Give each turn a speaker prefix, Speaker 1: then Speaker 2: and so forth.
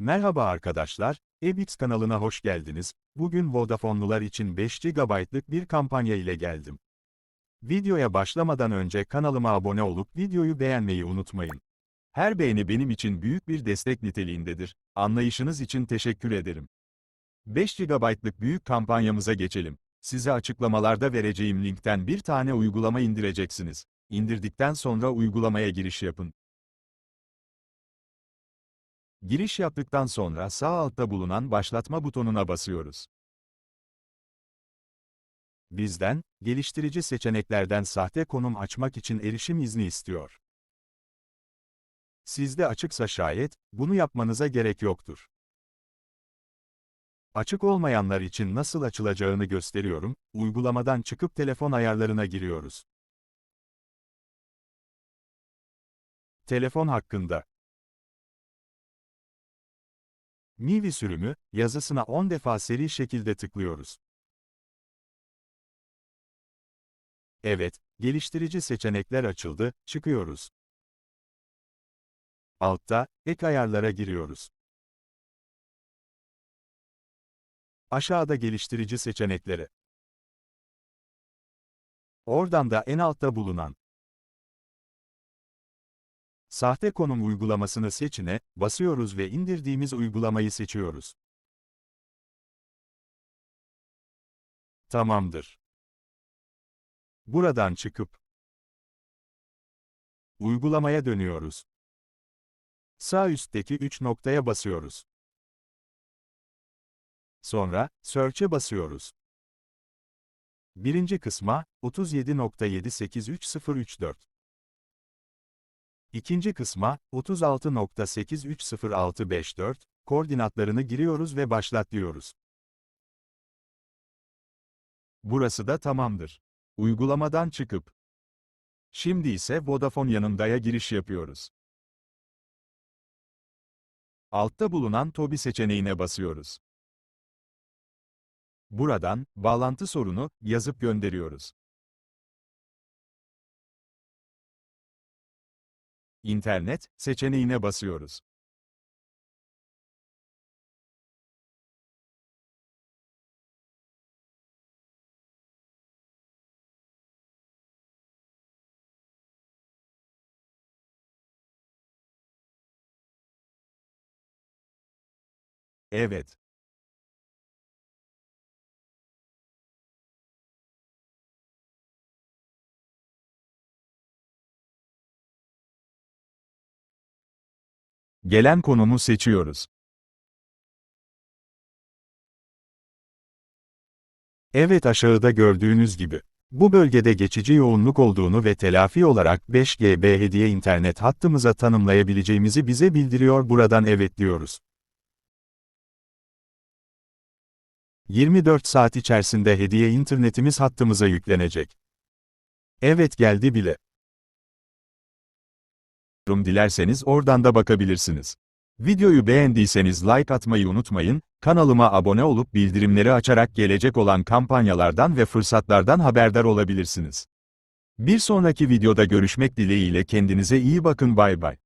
Speaker 1: Merhaba arkadaşlar, Ebix kanalına hoş geldiniz. Bugün Vodafone'lular için 5 GB'lık bir kampanya ile geldim. Videoya başlamadan önce kanalıma abone olup videoyu beğenmeyi unutmayın. Her beğeni benim için büyük bir destek niteliğindedir. Anlayışınız için teşekkür ederim. 5 GB'lık büyük kampanyamıza geçelim. Size açıklamalarda vereceğim linkten bir tane uygulama indireceksiniz. İndirdikten sonra uygulamaya giriş yapın. Giriş yaptıktan sonra sağ altta bulunan başlatma butonuna basıyoruz. Bizden, geliştirici seçeneklerden sahte konum açmak için erişim izni istiyor. Sizde açıksa şayet, bunu yapmanıza gerek yoktur. Açık olmayanlar için nasıl açılacağını gösteriyorum, uygulamadan çıkıp telefon ayarlarına giriyoruz. Telefon hakkında Mivi sürümü, yazısına 10 defa seri şekilde tıklıyoruz. Evet, geliştirici seçenekler açıldı, çıkıyoruz. Altta, ek ayarlara giriyoruz. Aşağıda geliştirici seçenekleri. Oradan da en altta bulunan Sahte konum uygulamasını seçine, basıyoruz ve indirdiğimiz uygulamayı seçiyoruz. Tamamdır. Buradan çıkıp Uygulamaya dönüyoruz. Sağ üstteki 3 noktaya basıyoruz. Sonra, Search'e basıyoruz. Birinci kısma, 37.783034. İkinci kısma, 36.830654, koordinatlarını giriyoruz ve başlat diyoruz. Burası da tamamdır. Uygulamadan çıkıp, şimdi ise Vodafone yanındaya giriş yapıyoruz. Altta bulunan TOBI seçeneğine basıyoruz. Buradan, bağlantı sorunu, yazıp gönderiyoruz. İnternet, seçeneğine basıyoruz. Evet. Gelen konumu seçiyoruz. Evet aşağıda gördüğünüz gibi. Bu bölgede geçici yoğunluk olduğunu ve telafi olarak 5 GB hediye internet hattımıza tanımlayabileceğimizi bize bildiriyor buradan evet diyoruz. 24 saat içerisinde hediye internetimiz hattımıza yüklenecek. Evet geldi bile. Dilerseniz oradan da bakabilirsiniz. Videoyu beğendiyseniz like atmayı unutmayın, kanalıma abone olup bildirimleri açarak gelecek olan kampanyalardan ve fırsatlardan haberdar olabilirsiniz. Bir sonraki videoda görüşmek dileğiyle kendinize iyi bakın bay bay.